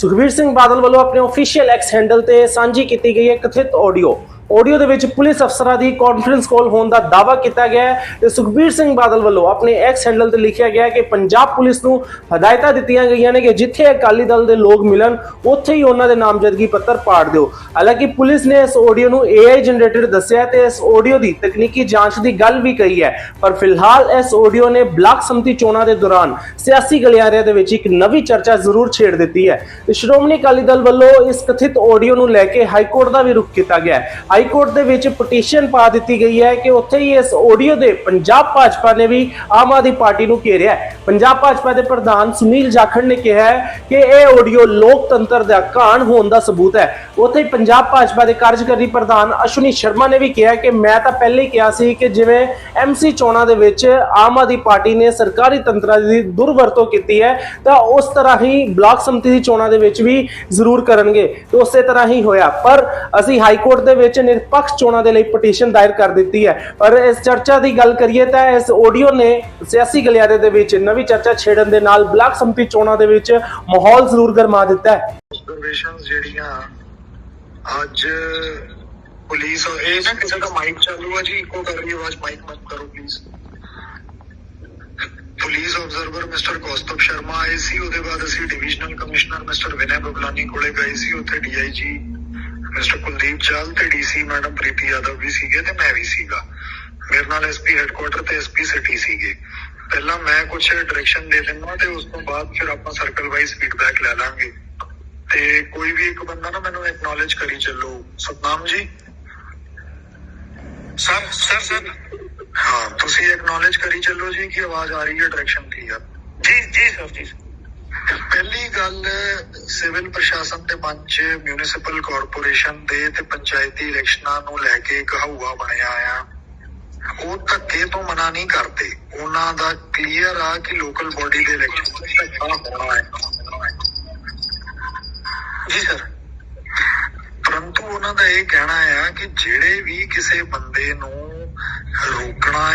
ਸੁਖਬੀਰ ਸਿੰਘ ਬਾਦਲ ਵੱਲੋਂ ਆਪਣੇ official X handle ਤੇ ਸਾਂਝੀ ਕੀਤੀ ਗਈ ਹੈ ਕਥਿਤ ਆਡੀਓ ਆਡੀਓ ਦੇ ਵਿੱਚ ਪੁਲਿਸ ਅਫਸਰਾਂ ਦੀ ਕਾਨਫਰੰਸ ਕਾਲ ਹੋਣ ਦਾ ਦਾਅਵਾ ਕੀਤਾ ਗਿਆ ਹੈ ਤੇ ਸੁਖਬੀਰ ਸਿੰਘ ਬਾਦਲ ਵੱਲੋਂ ਆਪਣੇ ਐਕਸ ਹੈਂਡਲ ਤੇ ਲਿਖਿਆ ਗਿਆ ਹੈ ਕਿ ਪੰਜਾਬ ਪੁਲਿਸ ਨੂੰ ਹਦਾਇਤਾਂ ਦਿੱਤੀਆਂ ਗਈਆਂ ਨੇ ਕਿ ਜਿੱਥੇ ਅਕਾਲੀ ਦਲ ਦੇ ਲੋਕ ਮਿਲਣ, ਉੱਥੇ ਹੀ ਉਹਨਾਂ ਦੇ ਨਾਮਜ਼ਦਗੀ ਪੱਤਰ ਪਾੜ ਦਿਓ। ਹਾਲਾਂਕਿ ਪੁਲਿਸ ਨੇ ਇਸ ਆਡੀਓ ਨੂੰ AI ਜਨਰੇਟਡ ਦੱਸਿਆ ਤੇ ਇਸ ਆਡੀਓ ਦੀ ਤਕਨੀਕੀ ਜਾਂਚ ਦੀ ਗੱਲ ਵੀ ਕਹੀ ਹੈ। ਪਰ ਫਿਲਹਾਲ ਇਸ ਆਡੀਓ ਨੇ ਬਲਾਕ ਸੰਮਤੀ ਚੋਣਾਂ ਦੇ ਦੌਰਾਨ ਸਿਆਸੀ ਗਲਿਆਰਿਆਂ ਦੇ ਵਿੱਚ ਇੱਕ ਨਵੀਂ ਚਰਚਾ ਜ਼ਰੂਰ ਛੇੜ ਦਿੱਤੀ ਹੈ। ਸ਼੍ਰੋਮਣੀ ਅਕਾਲੀ ਦਲ ਵੱਲੋਂ ਇਸ ਕਥਿਤ ਆਡੀਓ ਨੂੰ ਲੈ ਕੇ ਹਾਈ ਕੋਰਟ ਦਾ ਵੀ ਰੁਖ ਕੀਤਾ ਗਿਆ ਹੈ। ਹਾਈ ਕੋਰਟ ਦੇ ਵਿੱਚ ਪਟੀਸ਼ਨ ਪਾ ਦਿੱਤੀ ਗਈ ਹੈ ਕਿ ਉੱਥੇ ਹੀ ਇਸ ਆਡੀਓ ਦੇ ਪੰਜਾਬ ਭਾਜਪਾ ਨੇ ਵੀ ਆਮ ਆਦਮੀ ਪਾਰਟੀ ਨੂੰ ਘੇਰਿਆ ਹੈ। ਪੰਜਾਬ ਭਾਜਪਾ ਦੇ ਪ੍ਰਧਾਨ ਸੁਨੀਲ ਜਾਖੜ ਨੇ ਕਿਹਾ ਹੈ ਕਿ ਇਹ ਆਡੀਓ ਲੋਕਤੰਤਰ ਦਾ ਕਾਣ ਹੋਣ ਦਾ ਸਬੂਤ ਹੈ। ਉੱਥੇ ਹੀ ਪੰਜਾਬ ਭਾਜਪਾ ਦੇ ਕਾਰਜਕਾਰੀ ਪ੍ਰਧਾਨ ਅਸ਼ਵਨੀ ਸ਼ਰਮਾ ਨੇ ਵੀ ਕਿਹਾ ਕਿ ਮੈਂ ਤਾਂ ਪਹਿਲੇ ਕਿਹਾ ਸੀ ਕਿ ਜਿਵੇਂ ਐਮਸੀ ਚੋਣਾਂ ਦੇ ਵਿੱਚ ਆਮ ਆਦਮੀ ਪਾਰਟੀ ਨੇ ਸਰਕਾਰੀ ਤੰਤਰਾਂ ਦੀ ਦੁਰਵਰਤੋਂ ਕੀਤੀ ਹੈ, ਤਾਂ ਉਸ ਤਰ੍ਹਾਂ ਹੀ ਬਲਾਕ ਸਮਿਤੀ ਦੀ ਚੋਣਾਂ ਦੇ ਵਿੱਚ ਵੀ ਜ਼ਰੂਰ ਕਰਨਗੇ। ਤੇ ਉਸੇ ਤਰ੍ਹਾਂ ਹੀ ਹੋਇਆ। ਪਰ ਅਸੀਂ ਹਾਈ ਕੋਰਟ ਦੇ ਵਿੱਚ ਨਿਰਪੱਖ ਚੋਣਾਂ ਦੇ ਲਈ ਪਟੀਸ਼ਨ ਦਾਇਰ ਕਰ ਦਿੱਤੀ ਹੈ। ਪਰ ਇਸ ਚਰਚਾ ਦੀ ਗੱਲ ਕਰੀਏ ਤਾਂ ਇਸ ਆਡੀਓ ਨੇ ਸਿਆਸੀ ਗਲਿਆਰੇ ਦੇ ਵਿੱਚ ਨਵੀਂ ਚਰਚਾ ਛੇੜਨ ਦੇ ਨਾਲ ਬਲਾਕ ਸੰਮਤੀ ਚੋਣਾਂ ਦੇ ਵਿੱਚ ਮਾਹੌਲ ਜ਼ਰੂਰ ਗਰਮਾ ਦਿੱਤਾ ਹੈ। ਆਬਜ਼ਰਵੇਸ਼ਨਸ ਜਿਹੜੀਆਂ ਅੱਜ ਪੁਲਿਸ ਔਰ ਇਹ ਨਾ ਕਿਸੇ ਦਾ ਮਾਈਕ ਚਾਲੂ ਆ ਜੀ, ਇੱਕੋ ਕਰ ਰਹੀ ਆਵਾਜ਼ ਮਾਈਕ ਬੰਦ ਕਰੋ please police observer mister Kaustav Sharma ਆਏ ਸੀ, ਉਹਦੇ ਬਾਅਦ ਅਸੀਂ divisional commissioner mister Vinay Bablani ਕੋਲੇ ਗਏ ਸੀ, ਉੱਥੇ ਡੀਆਈਜੀ ਮਿਸਟਰ ਕੁਲਦੀਪ ਚਾਲ ਤੇ ਡੀਸੀ ਮੈਡਮ ਪ੍ਰੀਤੀ ਯਾਦਵ ਵੀ ਸੀਗੇ ਤੇ ਮੈਂ ਵੀ ਸੀਗਾ। ਮੇਰੇ ਨਾਲ ਐਸਪੀ ਹੈੱਡਕੁਆਟਰ ਤੇ ਐਸਪੀ ਸਿਟੀ ਸੀਗੇ। ਪਹਿਲਾਂ ਮੈਂ ਕੁਝ ਡਾਇਰੈਕਸ਼ਨ ਦੇ ਦਿੰਦਾ ਤੇ ਉਸ ਤੋਂ ਬਾਅਦ ਫਿਰ ਆਪਾਂ ਸਰਕਲ ਵਾਈਜ਼ ਫੀਡਬੈਕ ਲੈ ਲਾਂਗੇ। ਤੇ ਕੋਈ ਵੀ ਇੱਕ ਬੰਦਾ ਨਾ ਮੈਨੂੰ ਐਕਨੋਲਜ ਕਰੀ ਚੱਲੋ। ਸਤਨਾਮ ਜੀ? ਸਰ ਸਰ ਸਰ ਹਾਂ ਤੁਸੀਂ ਐਕਨੋਲਜ ਕਰੀ ਚੱਲੋ ਜੀ ਕਿ ਆਵਾਜ਼ ਆ ਰਹੀ ਹੈ ਡਾਇਰੈਕਸ਼ਨ ਠੀਕ ਆ ਜੀ ਜੀ ਸਰ ਜੀ ਪਹਿਲੀ ਗੱਲ, ਸਿਵਲ ਪ੍ਰਸ਼ਾਸਨ ਦੇ ਮੰਚ ਮਿਊਨਿਸਪਲ ਕਾਰਪੋਰੇਸ਼ਨ ਦੇ ਤੇ ਪੰਚਾਇਤੀ ਇਲੈਕਸ਼ਨਾਂ ਨੂੰ ਲੈ ਕੇ ਇੱਕ ਹਊਆ ਬਣਿਆ ਆ। ਉਹ ਧੱਕੇ ਤੋਂ ਮਨਾ ਨਹੀਂ ਕਰਦੇ। ਉਹਨਾਂ ਦਾ ਕਲੀਅਰ ਆ ਕਿ ਲੋਕਲ ਬੋਡੀ ਦੇ ਇਲੈਕਸ਼ਨ ਹੋਣਾ ਹੈ। ਜੀ ਸਰ ਪਰੰਤੂ ਉਹਨਾਂ ਦਾ ਇਹ ਕਹਿਣਾ ਆ ਕਿ ਜਿਹੜੇ ਵੀ ਕਿਸੇ ਬੰਦੇ ਨੂੰ ਰੋਕਣਾ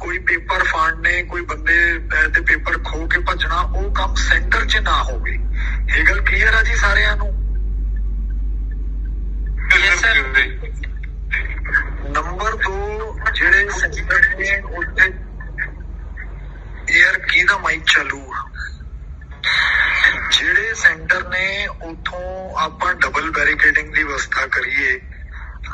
ਕੋਈ ਪੇਪਰ ਫਾੜਨੇ ਕੋਈ ਬੰਦੇ ਤੇ ਪੇਪਰ ਖੋ ਕੇ ਭੱਜਣਾ ਉਹ ਕੰਮ ਸੈਂਟਰ 'ਚ ਨਾ ਹੋਵੇ। ਇਹ ਗੱਲ ਕਲੀਅਰ ਆ ਜੀ ਸਾਰਿਆਂ ਨੂੰ? ਨੰਬਰ 2 ਜਿਹੜੇ ਸੈਂਟਰ ਨੇ ਉੱਥੇ 에ਅਰ ਕੀ ਦਾ ਮਾਈਕ ਚਾਲੂ ਆ? ਜਿਹੜੇ ਸੈਂਟਰ ਨੇ ਉਥੋਂ ਆਪਾਂ ਡਬਲ ਬੈਰੀਕੇਡਿੰਗ ਦੀ ਵਿਵਸਥਾ ਕਰੀਏ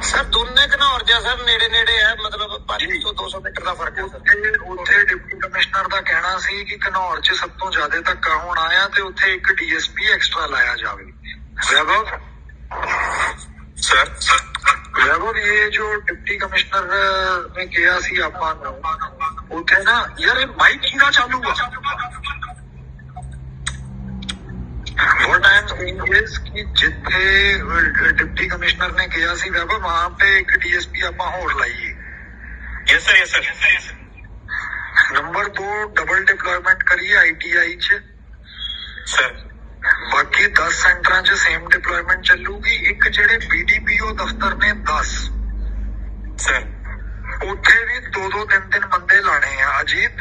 ਸਰ ਦੋਨੇ ਘਨੌਰ ਜਾਂ ਸਰ ਨੇੜੇ ਨੇੜੇ ਹੈ ਮਤਲਬ 5 ਤੋਂ 200 ਮੀਟਰ ਦਾ ਫ਼ਰਕ ਹੈ ਸਰ ਉੱਥੇ ਉੱਥੇ ਡਿਪਟੀ ਕਮਿਸ਼ਨਰ ਦਾ ਕਹਿਣਾ ਸੀ ਕਿ ਘਨੌਰ 'ਚ ਸਭ ਤੋਂ ਜ਼ਿਆਦਾ ਧੱਕਾ ਹੋਣਾ ਆ ਤੇ ਉੱਥੇ ਇੱਕ ਡੀਐਸਪੀ ਐਕਸਟਰਾ ਲਾਇਆ ਜਾਵੇ ਵੈਭਵ ਸਰ ਵੈਭਵ ਇਹ ਜੋ ਡਿਪਟੀ ਕਮਿਸ਼ਨਰ ਨੇ ਕਿਹਾ ਸੀ ਆਪਾਂ ਨੂੰ ਉੱਥੇ ਨਾ ਯਾਰ ਇਹ ਮਾਈਕ ਕਿਹਦਾ ਚਾਲੂ ਆ what I am saying is ਕਿ ਜਿੱਥੇ ਡਿਪਟੀ ਕਮਿਸ਼ਨਰ ਨੇ ਕਿਹਾ ਸੀ ਵੈਭਵ ਵਹਾਂ पे ਇੱਕ ਡੀਐਸਪੀ ਆਪਾਂ ਹੋਰ ਲਾਈਏ yes sir yes sir number 2 double deployment ਕਰੀਏ ਆਈਟੀਆਈ ਚ ਸਰ ਬਾਕੀ 10 ਸੈਂਟਰਾਂ 'ਚ ਸੇਮ ਡਿਪਲੋਇਮੈਂਟ ਚੱਲੂਗੀ ਇੱਕ ਜਿਹੜੇ ਬੀਡੀਪੀਓ ਦਫ਼ਤਰ ਨੇ 10 ਸਰ ਉੱਥੇ ਵੀ ਦੋ ਦੋ ਤਿੰਨ ਤਿੰਨ ਬੰਦੇ ਲਾਣੇ ਆ ਅਜੀਤ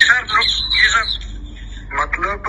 ਸਰ ਜੀ ਸਰ ਮਤਲਬ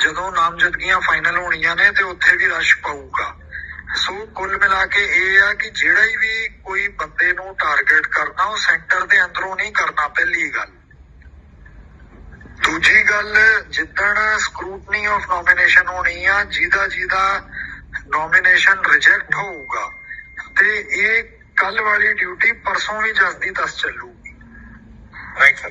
ਜਦੋਂ ਨਾਮਜ਼ਦਗੀਆਂ ਫਾਈਨਲ ਹੋਣੀਆਂ ਨੇ ਤੇ ਉੱਥੇ ਵੀ ਰਸ਼ ਪਊਗਾ। ਸੋ ਕੁੱਲ ਮਿਲਾ ਕੇ ਇਹ ਆ ਕਿ ਜਿਹੜਾ ਵੀ ਕੋਈ ਬੰਦੇ ਨੂੰ ਟਾਰਗੇਟ ਕਰਨਾ, ਉਹ ਸੈਂਟਰ ਦੇ ਅੰਦਰੋਂ ਨਹੀਂ ਕਰਨਾ ਪਹਿਲੀ ਗੱਲ। ਦੂਜੀ ਗੱਲ, ਜਿੱਦਣ ਸਕਰੂਟਨੀ ਆਫ ਨੋਮੀਨੇਸ਼ਨ ਹੋਣੀ ਆ, ਜਿਹਦਾ ਜਿਹਦਾ ਨੋਮੀਨੇਸ਼ਨ ਰਿਜੈਕਟ ਹੋਊਗਾ, ਤੇ ਇਹ ਕੱਲ ਵਾਲੀ ਡਿਊਟੀ ਪਰਸੋਂ ਵੀ ਜਸਦੀ ਤਸ ਚੱਲੂਗੀ। ਰਾਈਟ ਸਰ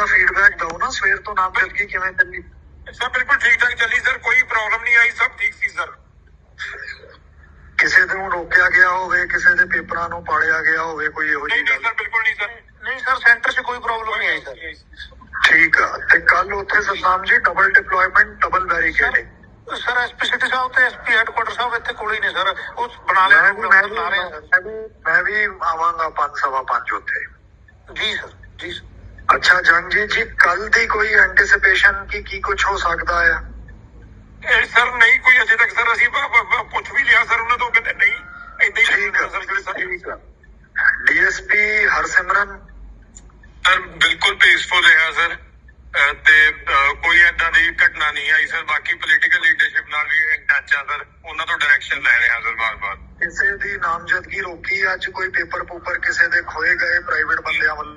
ਦਾ ਫੀਡਬੈਕ ਦਿਓ ਨਾ ਸਵੇਰ ਤੋਂ ਨਾਮ ਚੱਲ ਕੇ ਕਿਵੇਂ ਚੱਲੀ ਸਰ ਬਿਲਕੁਲ ਠੀਕ ਠਾਕ ਚੱਲੀ ਸਰ ਕੋਈ ਪ੍ਰੋਬਲਮ ਨਹੀਂ ਆਈ ਸਭ ਠੀਕ ਸੀ ਸਰ ਕਿਸੇ ਦੇ ਨੂੰ ਰੋਕਿਆ ਗਿਆ ਹੋਵੇ ਕਿਸੇ ਦੇ ਪੇਪਰਾਂ ਨੂੰ ਪਾੜਿਆ ਗਿਆ ਹੋਵੇ ਕੋਈ ਇਹੋ ਨਹੀਂ ਜਿਹੀ ਨਹੀਂ ਗੱਲ ਸਰ ਬਿਲਕੁਲ ਨਹੀਂ ਸਰ ਨਹੀਂ ਸਰ ਸੈਂਟਰ 'ਚ ਕੋਈ ਪ੍ਰੋਬਲਮ ਨਹੀਂ ਆਈ ਸਰ ਠੀਕ ਆ ਤੇ ਕੱਲ ਉੱਥੇ Satnam ji double deployment double barricading sir SP city sahib ਤੇ ਐਸਪੀ ਹੈਡਕੁਆਟਰ ਸਾਹਿਬ ਇੱਥੇ ਕੋਲ ਹੀ ਨੇ ਸਰ ਉਹ ਬਣਾ ਲਿਆ ਮੈਂ ਵੀ ਮੈਂ ਵੀ ਲਾ ਰਹੇ ਆ ਮੈਂ ਵੀ ਮੈਂ ਵੀ ਆਵਾਂਗਾ ਪੰਜ ਸਵਾ ਪੰਜ ਉੱਥੇ ਜੀ ਸਰ ਜੀ ਸਰ ਅੱਛਾ ਜੰਗ ਜੀ ਜੀ ਕੱਲ ਦੀ ਕੋਈ ਐਂਟੀਸਿਪੇਸ਼ਨ ਕਿ ਕੀ ਕੁਝ ਹੋ ਸਕਦਾ ਆ ਇਹ ਸਰ ਨਹੀਂ ਕੋਈ ਅਜੇ ਤੱਕ ਸਰ ਅਸੀਂ ਬ- ਬ- ਬ- ਪੁੱਛ ਵੀ ਲਿਆ ਸਰ ਉਹਨਾਂ ਤੋਂ ਕਹਿੰਦੇ ਨਹੀਂ ਏਦਾਂ ਹੀ ਠੀਕ ਆ ਸਰ ਜਿਹੜੇ ਸਰ ਠੀਕ ਆ ਡੀਐਸਪੀ ਹਰਸਿਮਰਨ ਸਰ ਬਿਲਕੁਲ ਪੀਸਫੁਲ ਰਿਹਾ ਸਰ ਅਹ ਤੇ ਅਹ ਕੋਈ ਏਦਾਂ ਦੀ ਘਟਨਾ ਨਹੀਂ ਆਈ ਸਰ ਬਾਕੀ ਪੋਲੀਟੀਕਲ ਲੀਡਰਸ਼ਿਪ ਨਾਲ ਵੀ ਇਨ ਟੱਚ ਆ ਸਰ ਉਹਨਾਂ ਤੋਂ ਡਾਇਰੈਕਸ਼ਨ ਲੈ ਰਹੇ ਹਾਂ ਸਰ ਬਾਰ-ਬਾਰ ਕਿਸੇ ਦੀ ਨਾਮਜ਼ਦਗੀ ਰੋਕੀ ਅੱਜ ਕੋਈ ਪੇਪਰ ਪੂਪਰ ਕਿਸੇ ਦੇ ਖੋਏ ਗਏ ਪ੍ਰਾਈਵੇਟ ਬੰਦਿਆਂ ਵੱਲ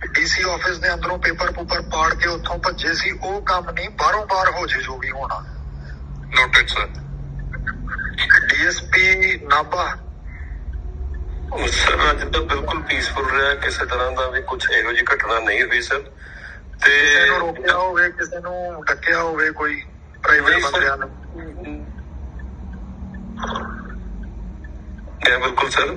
ਡੀਸੀ ਆਫਿਸ ਦੇ ਅੰਦਰੋਂ ਪੇਪਰ ਪੂਪਰ ਪਾੜ ਕੇ ਉੱਥੋਂ ਭੱਜੇ ਸੀ ਉਹ ਕੰਮ ਨਹੀਂ ਬਾਹਰੋਂ ਬਾਹਰ ਹੋ ਜੇ ਜੋ ਵੀ ਹੋਣਾ। Noted sir DSP Nabha. Sir ਅੱਜ ਤਾਂ ਬਿਲਕੁਲ ਪੀਸਫੁਲ ਰਿਹਾ ਕਿਸੇ ਤਰ੍ਹਾਂ ਦਾ ਵੀ ਕੁਝ ਇਹੋ ਜਿਹੀ ਘਟਨਾ ਨਹੀਂ ਹੋਈ ਸਰ ਤੇ ਕਿਸੇ ਨੂੰ ਰੋਕਿਆ ਹੋਵੇ ਕਿਸੇ ਨੂੰ ਡੱਕਿਆ ਹੋਵੇ ਕੋਈ ਪ੍ਰਾਈਵੇਟ। ਬੰਦਿਆਂ ਨੇ। ਬਿਲਕੁਲ ਸਰ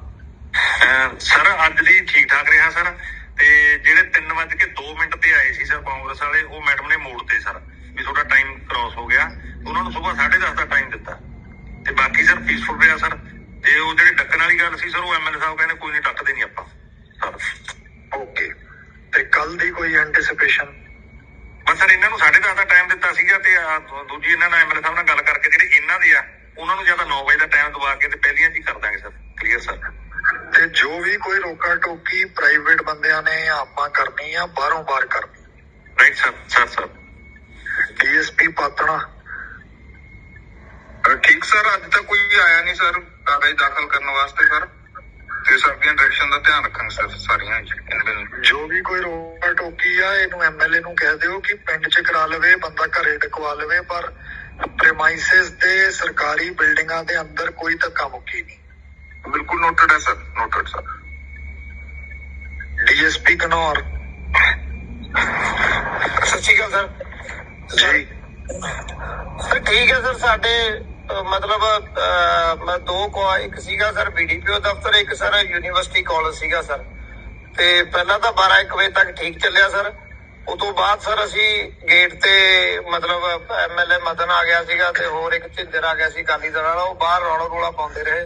Sir ਅੱਜ ਦੀ ਠੀਕ ਠਾਕ ਰਿਹਾ ਸਰ? ਤੇ ਜਿਹੜੇ 3 ਵਜੇ ਕੇ 2 ਮਿੰਟ ਤੇ ਆਏ ਸੀ ਸਰ ਕਾਂਗਰਸ ਵਾਲੇ ਉਹ ਮੈਡਮ ਨੇ ਮੋੜਤੇ ਸਰ ਵੀ ਤੁਹਾਡਾ ਟਾਈਮ ਕ੍ਰਾਸ ਹੋ ਗਿਆ। ਉਹਨਾਂ ਨੂੰ ਸਵੇਰ 10:30 ਦਾ ਟਾਈਮ ਦਿੱਤਾ। ਤੇ ਬਾਕੀ ਸਰ ਪੀਸਫੁਲ ਰਿਹਾ ਸਰ। ਤੇ ਉਹ ਜਿਹੜੀ ਡੱਕਣ ਵਾਲੀ ਗੱਲ ਸੀ ਸਰ ਉਹ ਐਮਐਲਏ ਸਾਹਿਬ ਕਹਿੰਦੇ ਕੋਈ ਨਹੀਂ ਡੱਕਦੇ ਨਹੀਂ ਆਪਾਂ। ਸਰ। ਓਕੇ। ਤੇ ਕੱਲ ਦੀ ਕੋਈ ਐਂਟੀਸਿਪੇਸ਼ਨ ਬਸ ਸਰ ਇਹਨਾਂ ਨੂੰ 10:30 ਦਾ ਟਾਈਮ ਦਿੱਤਾ ਸੀਗਾ ਤੇ ਦੂਜੀ ਇਹਨਾਂ ਨਾਲ ਐਮਐਲਏ ਸਾਹਿਬ ਨਾਲ ਗੱਲ ਕਰਕੇ ਜਿਹੜੇ ਇਹਨਾਂ ਦੇ ਆ ਉਹਨਾਂ ਨੂੰ ਜ਼ਿਆਦਾ 9 ਵਜੇ ਦਾ ਟਾਈਮ ਦਵਾ ਕੇ ਤੇ ਪਹਿਲੀਆਂ ਜੀ ਕਰ ਦਾਂਗੇ ਸਰ। ਕਲੀਅਰ ਸਰ ਤੇ ਜੋ ਵੀ ਕੋਈ ਰੋਕਾ ਟੋਕੀ ਪ੍ਰਾਈਵੇਟ ਬੰਦਿਆਂ ਨੇ ਆਪਾਂ ਕਰਨੀ ਆ ਬਾਹਰੋਂ ਬਾਹਰ ਕਰਨੀ। Right sir sir sir. DSP Patran. ਠੀਕ ਸਰ ਅੱਜ ਤੱਕ ਕੋਈ ਆਇਆ ਨਹੀਂ ਸਰ ਕਾਗਜ਼ ਦਾਖਲ ਕਰਨ ਵਾਸਤੇ ਸਰ। ਤੇ ਸਰ ਦੀਆਂ ਡਾਇਰੈਕਸ਼ਨ ਦਾ ਧਿਆਨ ਰੱਖਾਂਗੇ ਸਰ ਸਾਰੀਆਂ ਜੋ ਵੀ ਕੋਈ ਰੋਕਾ ਟੋਕੀ ਆ ਇਹਨੂੰ ਐਮਐਲਏ ਨੂੰ ਕਹਿ ਦਿਓ ਕਿ ਪਿੰਡ 'ਚ ਕਰਾ ਲਵੇ ਬੰਦਾ ਘਰੇ ਟਕਵਾ ਲਵੇ ਪਰ ਪ੍ਰੇਮਾਈਸਿਸ ਤੇ ਸਰਕਾਰੀ ਬਿਲਡਿੰਗਾਂ ਦੇ ਅੰਦਰ ਕੋਈ ਧੱਕਾ ਮੁੱਕੀ ਨਹੀਂ। ਬਿਲਕੁਲ ਨੋਟਡ ਹੈ sir noted sir DSP Ghanaur ਸਤਿ ਸ਼੍ਰੀ ਅਕਾਲ ਸਰ ਜੀ। ਸਰ ਠੀਕ ਹੈ ਸਰ ਸਾਡੇ ਮਤਲਬ ਮੈਂ ਦੋ ਕੋ ਇੱਕ ਸੀਗਾ ਸਰ ਬੀਡੀਪੀਓ ਦਫ਼ਤਰ ਇੱਕ ਸਰ ਯੂਨੀਵਰਸਿਟੀ ਕਾਲਜ ਸੀਗਾ ਸਰ ਤੇ ਪਹਿਲਾਂ ਤਾਂ 12 1 ਵਜੇ ਤੱਕ ਠੀਕ ਚੱਲਿਆ ਸਰ ਉਸ ਤੋਂ ਬਾਅਦ ਸਰ ਅਸੀਂ ਗੇਟ ਤੇ ਮਤਲਬ ਐਮਐਲਏ ਮਦਨ ਆ ਗਿਆ ਸੀਗਾ ਤੇ ਹੋਰ ਇੱਕ ਝਿੰਦਰ ਆ ਗਿਆ ਸੀ ਕਾਲੀ ਦਲ ਵਾਲਾ। ਉਹ ਬਾਹਰ ਰੌਲਾ ਰੌਲਾ ਪਾਉਂਦੇ ਰਹੇ।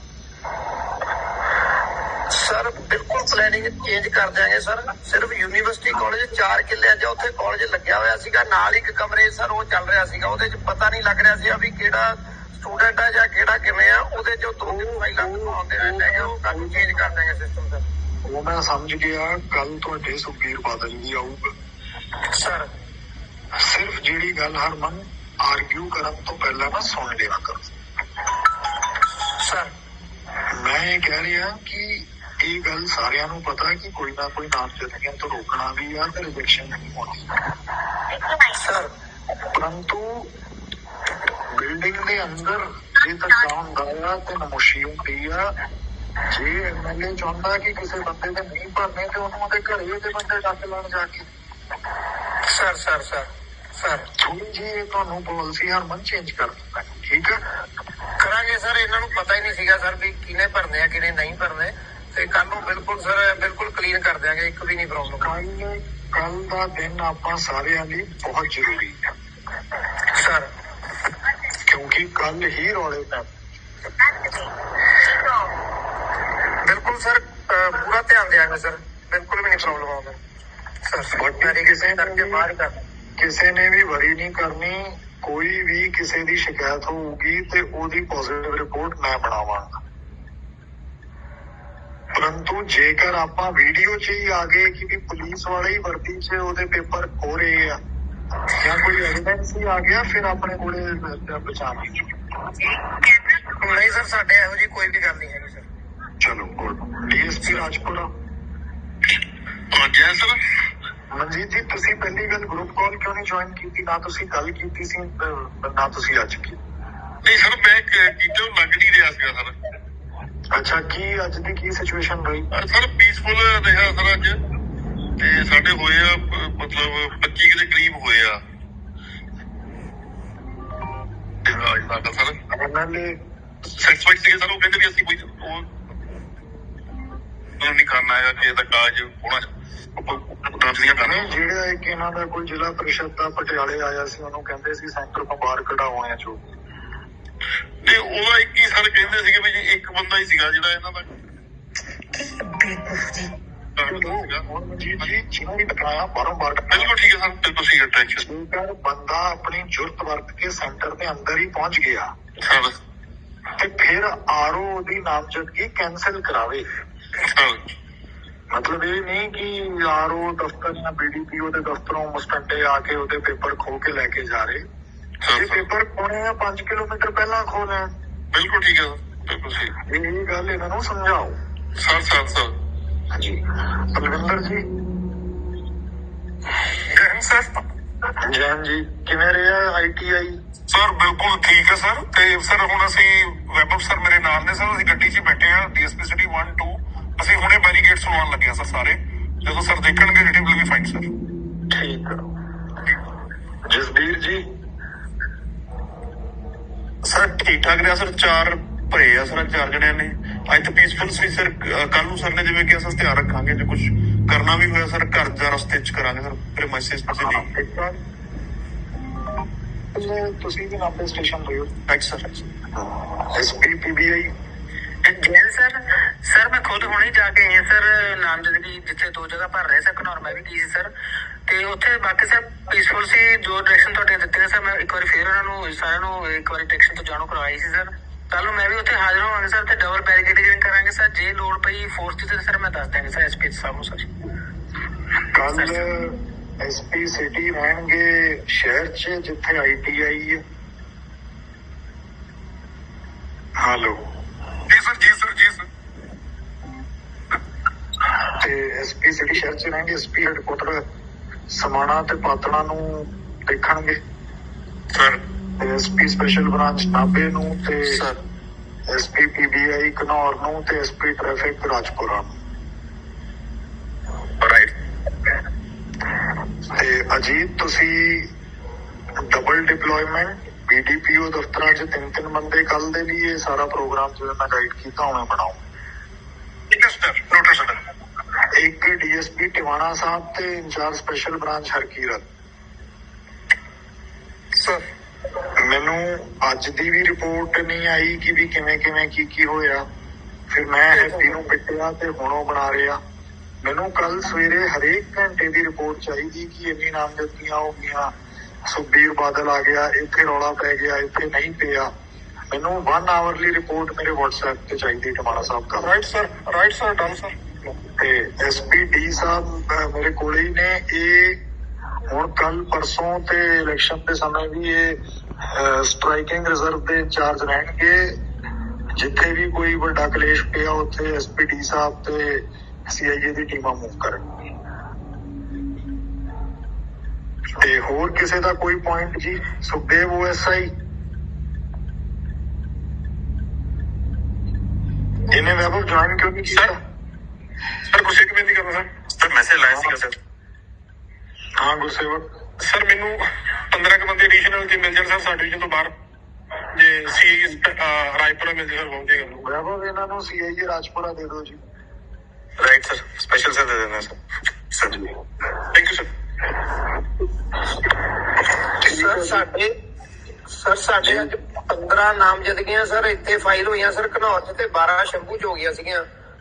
ਸਰ ਬਿਲਕੁਲ ਪਲੈਨਿੰਗ ਚੇਂਜ ਕਰ ਦਿਆਂਗੇ ਸਰ। ਸਿਰਫ ਯੂਨੀਵਰਸਿਟੀ ਕਾਲਜ 4 ਕਿੱਲਿਆਂ 'ਚ ਉੱਥੇ ਕਾਲਜ ਲੱਗਿਆ ਹੋਇਆ ਸੀਗਾ ਨਾਲ ਇੱਕ ਕਮਰੇ ਸਰ ਉਹ ਚੱਲ ਰਿਹਾ ਸੀਗਾ। ਉਹਦੇ 'ਚ ਪਤਾ ਨਹੀਂ ਲੱਗ ਰਿਹਾ ਸੀ ਵੀ ਕਿਹੜਾ ਸਟੂਡੈਂਟ ਆ ਜਾਂ ਕਿਹੜਾ ਕਿਵੇਂ ਆ। ਉਹਦੇ 'ਚੋਂ ਦੋ ਤਿੰਨ ਫਾਈਲਾਂ ਦਿਖਾਉਂਦੇ ਰਹਿੰਦੇ ਹੈਗੇ ਉਹ ਕੱਲ ਚੇਂਜ ਕਰ ਦਿਆਂਗੇ ਸਿਸਟਮ ਸਰ। ਉਹ ਮੈਂ ਸਮਝ ਗਿਆ ਕੱਲ ਤੁਹਾਡੇ ਸੁਖਬੀਰ ਬਾਦਲ ਵੀ ਆਊਗਾ। ਸਰ। ਸਿਰਫ ਜਿਹੜੀ ਗੱਲ ਹਰਮਨ ਆਰਗਿਊ ਕਰਨ ਤੋਂ ਪਹਿਲਾਂ ਨਾ ਸੁਣ ਲਿਆ ਕਰੋ। ਸਰ। ਮੈਂ ਇਹ ਕਹਿ ਰਿਹਾ ਕਿ ਇਹ ਗੱਲ ਸਾਰਿਆਂ ਨੂੰ ਪਤਾ ਕਿ ਕੋਈ ਨਾ ਕੋਈ ਨਾਮਜ਼ਦਗੀਆਂ ਤੋਂ ਰੋਕਣਾ ਵੀ ਆ ਤੇ ਰਿਜੈਕਸ਼ਨ ਨਹੀਂ ਹੋਣੀ? ਸਰ ਪਰੰਤੂ ਬਿਲਡਿੰਗ ਦੇ ਅੰਦਰ ਜੇ ਧੱਕਾ ਹੁੰਦਾ ਆ ਤੇ ਨਮੋਸ਼ੀ ਹੁੰਦੀ ਆ ਜੇ ਐਮਐਲਏ ਚਾਹੁੰਦਾ ਕਿ ਕਿਸੇ ਬੰਦੇ ਦੇ ਨਹੀਂ ਭਰਨੇ ਤੇ ਉਹਨੂੰ ਉਹਦੇ ਘਰੇ ਦੇ ਬੰਦੇ ਡੱਕ ਲੈਣ ਜਾ ਕੇ। ਸਰ ਸਰ ਸਰ ਸਰ ਥੋੜੀ ਜੀ ਇਹ ਤੁਹਾਨੂੰ ਪਾਲਿਸੀ ਹਰਮਨ ਚੇਂਜ ਕਰ ਦਿੱਤਾ ਠੀਕ ਹੈ? ਕਰਾਂਗੇ ਸਰ ਇਹਨਾਂ ਨੂੰ ਪਤਾ ਹੀ ਨਹੀਂ ਸੀਗਾ ਸਰ ਵੀ ਕਿਹਨੇ ਭਰਨੇ ਆ ਕਿਹਨੇ ਨਹੀਂ ਭਰਨੇ। ਤੇ ਕੱਲ ਨੂੰ ਬਿਲਕੁਲ ਸਰ ਬਿਲਕੁਲ ਕਲੀਨ ਕਰ ਦਿਆਂਗੇ ਇੱਕ ਵੀ ਨਹੀਂ ਪ੍ਰੋਬਲਮ ਕੱਲ ਕੱਲ ਦਾ ਦਿਨ ਆਪਾਂ ਸਾਰਿਆਂ ਲਈ ਬਹੁਤ ਜ਼ਰੂਰੀ ਹੈ ਸਰ। ਕਿਉਂਕਿ ਕੱਲ ਹੀ ਰੌਲੇ ਪੈ ਬਿਲਕੁਲ ਸਰ ਪੂਰਾ ਧਿਆਨ ਦਿਆਂਗੇ ਸਰ। ਬਿਲਕੁਲ ਵੀ ਨਹੀਂ ਪ੍ਰੋਬਲਮ ਆਉਂਦਾ ਸਰ ਮੇਰੀ ਕਿਸੇ ਕਰਕੇ ਬਾਹਰ ਕਰ ਕਿਸੇ ਨੇ ਵੀ ਵਰੀ ਨਹੀਂ ਕਰਨੀ ਕੋਈ ਵੀ ਕਿਸੇ ਦੀ ਸ਼ਿਕਾਇਤ ਹੋਊਗੀ ਤੇ ਉਹਦੀ ਪੋਜ਼ਿਟਿਵ ਰਿਪੋਰਟ ਮੈਂ ਬਣਾਵਾਂਗਾ। ਪਰੰਤੂ ਜੇਕਰ ਆਪਾਂ ਵੀਡੀਓ 'ਚ ਹੀ ਆ ਗਏ ਕਿ ਵੀ ਪੁਲਿਸ ਵਾਲੇ ਹੀ ਵਰਦੀ 'ਚ ਉਹਦੇ ਪੇਪਰ ਖੋ ਰਹੇ ਆ ਜਾਂ ਕੋਈ ਐਵੀਡੈਂਸ ਹੀ ਆ ਗਿਆ ਫਿਰ ਆਪਣੇ ਕੋਲੇ ਬਚਾਣਾ ਨਹੀਂ ਸਰ ਸਾਡੇ ਇਹੋ ਜੀ ਕੋਈ ਵੀ ਗੱਲ ਨਹੀਂ ਹੈਗੀ ਸਰ। ਚਲੋ ਗੁੱਡ ਡੀਐਸਪੀ ਰਾਜਪੁਰਾ। ਜੈ ਸਰ? ਮਨਜੀਤ ਜੀ ਤੁਸੀਂ ਪਹਿਲੀ ਗੱਲ ਗਰੁੱਪ ਕਾਲ ਕਿਉਂ ਨਹੀਂ ਜੁਆਇਨ ਕੀਤੀ? ਨਾ ਤੁਸੀਂ ਕੱਲ ਕੀਤੀ ਸੀ ਨਾ ਤੁਸੀਂ ਅੱਜ ਕੀਤੀ। ਨਹੀਂ ਸਰ ਮੈਂ ਕਿਤੇ ਲੱਗ ਨਹੀਂ ਰਿਹਾ ਸੀਗਾ ਸਰ। ਅੱਛਾ ਕੀ ਅੱਜ ਦੀ ਕੀ ਸਿਚੁਏਸ਼ਨ ਰਹੀ? ਸਰ ਪੀਸਫੁਲ ਰਿਹਾ ਸਰ ਅੱਜ। ਤੇ ਸਾਡੇ ਹੋਏ ਆ ਮਤਲਬ 25 ਦੇ ਕਰੀਬ ਹੋਏ ਆ। ਤੇ ਅੱਜ ਸਾਡਾ ਸਰ ਐਮਐਲਏ ਸੈਟੀਸਫਾਈਡ ਸੀਗੇ ਸਰ ਉਹ ਕਹਿੰਦੇ ਵੀ ਅਸੀਂ ਕੋਈ ਉਹ ਉਹ ਨਹੀਂ ਕਰਨਾ ਹੈਗਾ ਕਿ ਇਹਦਾ ਕਾਜ ਹੋਣਾ ਟ੍ਰਾਂਸਲੀਆਂ ਕਰਨਾ ਨਹੀਂ ਜਿਹੜਾ ਇੱਕ ਇਹਨਾਂ ਦਾ ਕੋਈ ਜ਼ਿਲ੍ਹਾ ਪ੍ਰੀਸ਼ਦ ਦਾ ਪਟਿਆਲੇ ਆਇਆ ਸੀ ਉਹਨੂੰ ਕਹਿੰਦੇ ਸੀ ਸੈਂਟਰ ਤੋਂ ਬਾਹਰ ਕਢਾਓ ਆ ਜੋ। ਤੇ ਉਹਦਾ ਇੱਕ ਹੀ ਸਰ ਕਹਿੰਦੇ ਸੀਗੇ ਵੀ ਜੀ ਇੱਕ ਬੰਦਾ ਹੀ ਸੀਗਾ ਜਿਹੜਾ ਇਹਨਾਂ ਦਾ। ਜੀ। ਬਿਲਕੁਲ ਠੀਕ ਹੈ ਸਰ ਟੈਨਸ਼ਨ ਬੰਦਾ ਆਪਣੀ ਜੁਰਤ ਵਰਤ ਕੇ ਸੈਂਟਰ ਦੇ ਅੰਦਰ ਹੀ ਪਹੁੰਚ ਗਿਆ ਤੇ ਫਿਰ ਆਰਓ ਦੀ ਨਾਮਜ਼ਦਗੀ ਕੈਨਸਲ ਕਰਾਵੇ। ਮਤਲਬ ਇਹ ਨਹੀਂ ਕਿ ਆਰਓ ਦਫ਼ਤਰ ਜਾਂ ਬੀਡੀਪੀਓ ਦੇ ਦਫ਼ਤਰੋਂ ਮੁਸਟੰਡੇ ਆ ਕੇ ਉਹਦੇ ਪੇਪਰ ਖੋ ਕੇ ਲੈ ਕੇ ਜਾ ਰਹੇ। ਇਹ ਪੇਪਰ ਖੋਣੇ ਆ 5 ਕਿਲੋਮੀਟਰ ਪਹਿਲਾਂ ਖੋ ਲੈਣ ਬਿਲਕੁਲ ਠੀਕ ਹੈ ਬਿਲਕੁਲ ਠੀਕ ਇਹ ਗੱਲ ਇਹਨਾਂ ਨੂੰ ਸਮਝਾਓ। Sir sir sir. ਹਾਂਜੀ। ਬਲਵਿੰਦਰ ਜੀ। ਗ੍ਰਹਿਣ ਸਰ। ਜੈਨ ਜੀ ਕਿਵੇਂ ਰਿਹਾ ਆਈਟੀਆਈ ਸਰ ਬਿਲਕੁਲ ਠੀਕ ਹੈ ਸਰ। ਤੇ ਸਰ ਹੁਣ ਅਸੀਂ ਵੈਬ ਸਰ ਮੇਰੇ ਨਾਲ ਨੇ ਸਰ। ਅਸੀਂ ਗੱਡੀ 'ਚ ਬੈਠੇ ਆ ਡੀਐਸਪੀ ਸਿਟੀ 1 2 ਅਸੀਂ ਹੁਣੇ ਬੈਰੀਗੇਡਸ ਲਵਾਉਣ ਲੱਗੇ ਆ ਸਰ ਸਾਰੇ। ਜਦੋਂ sir ਦੇਖਣਗੇ it will be fine sir ਠੀਕ ਜਸਬੀਰ ਜੀ ਸਰ ਠੀਕ ਠਾਕ ਰਿਹਾ ਸਰ ਚਾਰ ਭਰੇ ਆ ਸਰ ਚਾਰ ਜਣਿਆਂ ਨੇ। ਅੱਜ ਤਾਂ ਪੀਸਫੁਲ ਸੀ ਸਰ ਕੱਲ ਨੂੰ ਸਰ ਨੇ ਜਿਵੇਂ ਕਿ ਅਸਾਂ ਧਿਆਨ ਰੱਖਾਂਗੇ ਜੇ ਕੁਝ ਕਰਨਾ ਵੀ ਹੋਇਆ ਸਰ ਘਰ ਜਾਂ ਰਸਤੇ 'ਚ ਕਰਾਂਗੇ ਸਰ ਪ੍ਰੈਮਾਈਸਿਸ ਤੇ ਨਹੀਂ ਤੁਸੀਂ ਵੀ ਨਾਪੇ ਸਟੇਸ਼ਨ ਰਹੇ ਹੋ thank sir SP PBI Jain sir. Sir ਮੈਂ ਖੁਦ ਹੁਣੇ ਜਾ ਕੇ ਆਇਆ ਸਰ ਨਾਮਜ਼ਦਗੀ ਜਿੱਥੇ ਦੋ ਜਗ੍ਹਾ ਭਰ ਰਹੇ ਸਰ ਘਨੌਰ ਮੈਂ ਵੀ ਗਈ ਸੀ ਸਰ। ਤੇ ਉੱਥੇ ਬਾਕੀ ਸਰ ਪੀਸਫੁਲ ਸੀ ਜੋ ਡਾਇਰੈਕਸ਼ਨ ਤੁਹਾਡੇ ਦਿੱਤੇ ਸਰ ਮੈਂ ਇੱਕ ਵਾਰੀ ਫੇਰ ਉਹਨਾਂ ਨੂੰ ਸਾਰਿਆਂ ਨੂੰ ਇੱਕ ਵਾਰੀ ਡਾਇਰੈਕਸ਼ਨ ਤੋਂ ਜਾਣੂ ਕਰਵਾਈ ਸੀ ਸਰ। ਕੱਲ ਨੂੰ ਮੈਂ ਵੀ ਉੱਥੇ ਹਾਜ਼ਰ ਹੋਵਾਂਗਾ ਸਰ ਤੇ ਡਬਲ ਬੈਰੀਕੇਡਿੰਗ ਕਰਾਂਗੇ ਸਰ। ਜੇ ਲੋੜ ਪਈ ਫੋਰਸ ਦੀ ਤੇ ਸਰ ਮੈਂ ਦੱਸ ਦਾਂਗਾ ਸਰ ਐਸਪੀ ਸਾਹਿਬ ਨੂੰ ਸਰ। ਕੱਲ ਐਸਪੀ ਸਿਟੀ ਰਹਿਣਗੇ ਸ਼ਹਿਰ 'ਚ ਜਿੱਥੇ ਆਈਟੀਆਈ ਹੈ। ਹੈਲੋ ਤੇ ਐਸਪੀ ਸਿਟੀ ਸ਼ਹਿਰ 'ਚ ਰਹਿਣਗੇ। ਐਸਪੀ ਹੈਡਕੁਆਟਰ ਸਮਾਣਾ ਤੇ ਪਾਤਣਾ ਨੂੰ ਦੇਖਣਗੇ। ਸਰ। ਐਸਪੀ ਸਪੈਸ਼ਲ ਬ੍ਰਾਂਚ ਨਾਭੇ ਨੂੰ ਤੇ ਸਰ। ਐਸਪੀ ਪੀਬੀਆਈ ਘਨੌਰ ਨੂੰ ਤੇ ਐਸਪੀ ਟ੍ਰੈਫਿਕ ਰਾਜਪੁਰਾ ਨੂੰ। ਰਾਈਟ ਤੇ ਅਜੀਤ ਤੁਸੀਂ ਡਬਲ ਡਿਪਲੋਇਮੈਂਟ ਬੀਡੀਪੀਓ ਦਫ਼ਤਰਾਂ 'ਚ ਤਿੰਨ ਤਿੰਨ ਬੰਦੇ ਕੱਲ ਦੇ ਲਈ ਇਹ ਸਾਰਾ ਪ੍ਰੋਗਰਾਮ ਜਿਵੇਂ ਮੈਂ ਗਾਈਡ ਕੀਤਾ ਉਵੇਂ ਬਣਾਓ। ਠੀਕ ਹੈ ਸਰ ਨੋਟਿਸ ਇੱਕ ਡੀਐਸਪੀ ਟਿਵਾਣਾ ਸਾਹਿਬ ਤੇ incharge special branch Harkirat. Sir. ਮੈਨੂੰ ਅੱਜ ਦੀ ਵੀ ਰਿਪੋਰਟ ਨਹੀਂ ਆਈ ਕਿ ਵੀ ਕਿਵੇਂ ਕਿਵੇਂ ਕੀ ਕੀ ਹੋਇਆ। ਫਿਰ ਮੈਂ ਹੈਪੀ ਨੂੰ ਪਿੱਟਿਆ ਤੇ ਹੁਣ ਉਹ ਬਣਾ ਰਿਹਾ। ਮੈਨੂੰ ਕੱਲ ਸਵੇਰੇ ਹਰੇਕ ਘੰਟੇ ਦੀ ਰਿਪੋਰਟ ਚਾਹੀਦੀ ਕਿ ਇੰਨੀ ਨਾਮਜ਼ਦਗੀਆਂ ਹੋ ਗਈਆਂ। ਸੁਖਬੀਰ ਬਾਦਲ ਆ ਗਿਆ ਇੱਥੇ ਰੌਲਾ ਪੈ ਗਿਆ ਇੱਥੇ ਨਹੀਂ ਪਿਆ। ਮੈਨੂੰ 1 ਆਵਰਲੀ ਰਿਪੋਰਟ ਮੇਰੇ WhatsApp ਤੇ ਚਾਹੀਦੀ ਟਮਾਣਾ ਸਾਹਿਬ ਕੱਲ right sir right sir done sir ਤੇ ਐਸਪੀ ਡੀ ਸਾਹਿਬ ਮੇਰੇ ਕੋਲੇ ਹੀ ਨੇ। ਇਹ ਹੁਣ ਕੱਲ ਪਰਸੋਂ ਤੇ ਇਲੈਕਸ਼ਨ ਦੇ ਸਮੇਂ ਵੀ ਇਹ ਸਟ੍ਰਾਈਕਿੰਗ ਰਿਜ਼ਰਵ ਦੇ ਇੰਚਾਰਜ ਰਹਿਣਗੇ। ਜਿੱਥੇ ਵੀ ਕੋਈ ਵੱਡਾ ਕਲੇਸ਼ ਪਿਆ, ਉੱਥੇ ਐਸਪੀ ਡੀ ਸਾਹਿਬ ਤੇ ਸੀਆਈਏ ਦੀ ਟੀਮਾਂ ਮੂਵ ਕਰਨ ਤੇ ਹੋਰ ਕਿਸੇ ਦਾ ਕੋਈ ਪੁਆਇੰਟ ਜੀ? ਸੁਖਦੇਵ ਓਐਸਆਈ ਇਹਨੇ ਵੈਬ ਜੁਆਇਨ ਕਿਉਂ ਨਹੀਂ ਕੀਤਾ? ਸਰ ਕੁਛ ਇੱਕ ਬੇਨਤੀ ਕਰਨਾ ਸਰ? ਸਰ ਮੈਸੇਜ ਲਾਇਆ ਸੀਗਾ ਸਰ। ਹਾਂ ਗੁਰਸੇਵਕ ਸਰ ਮੈਨੂੰ 15 ਕੁ ਬੰਦੇ ਐਡੀਸ਼ਨਲ ਜੇ ਮਿਲ ਜਾਣ ਸਰ ਸਾਡੇ ਤੋਂ ਬਾਹਰ ਜੇ ਸੀ ਰਾਇਪੁਰਾ ਮਿਲ ਜੇ ਸਰ ਹੋ ਜਾਏਗਾ। ਵੈਭਵ ਇਹਨਾਂ ਨੂੰ ਸੀਆਈਏ ਰਾਜਪੁਰਾ ਦੇ ਦਿਓ ਜੀ। ਰਾਈਟ ਸਰ ਸਪੈਸ਼ਲ ਸਰ ਦੇ ਦੇਣਾ sir sir thank you sir sir ਸਾਡੇ ਸਰ ਸਾਡੇ ਅੱਜ 15 ਨਾਮਜ਼ਦਗੀਆਂ ਸਰ ਇੱਥੇ ਫਾਈਲ ਹੋਈਆਂ ਸਰ ਘਨੌਰ 'ਚ ਤੇ 12 ਸ਼ੰਭੂ 'ਚ ਹੋ ਗਈਆਂ ਸੀਗੀਆਂ।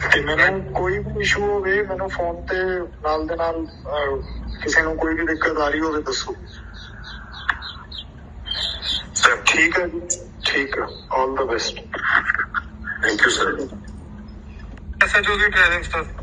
ਤੇ ਮੈਨੂੰ ਕੋਈ ਵੀ ਇਸ਼ੂ ਹੋਵੇ ਮੈਨੂੰ ਫੋਨ ਤੇ ਨਾਲ ਦੇ ਨਾਲ ਅਹ, ਕਿਸੇ ਨੂੰ ਕੋਈ ਵੀ ਦਿੱਕਤ ਆ ਰਹੀ ਹੋਵੇ ਦੱਸੋ। ਸਰ ਠੀਕ ਹੈ ਜੀ ਠੀਕ ਹੈ। All the best thank you sir SHO the. Presence ਤਾਂ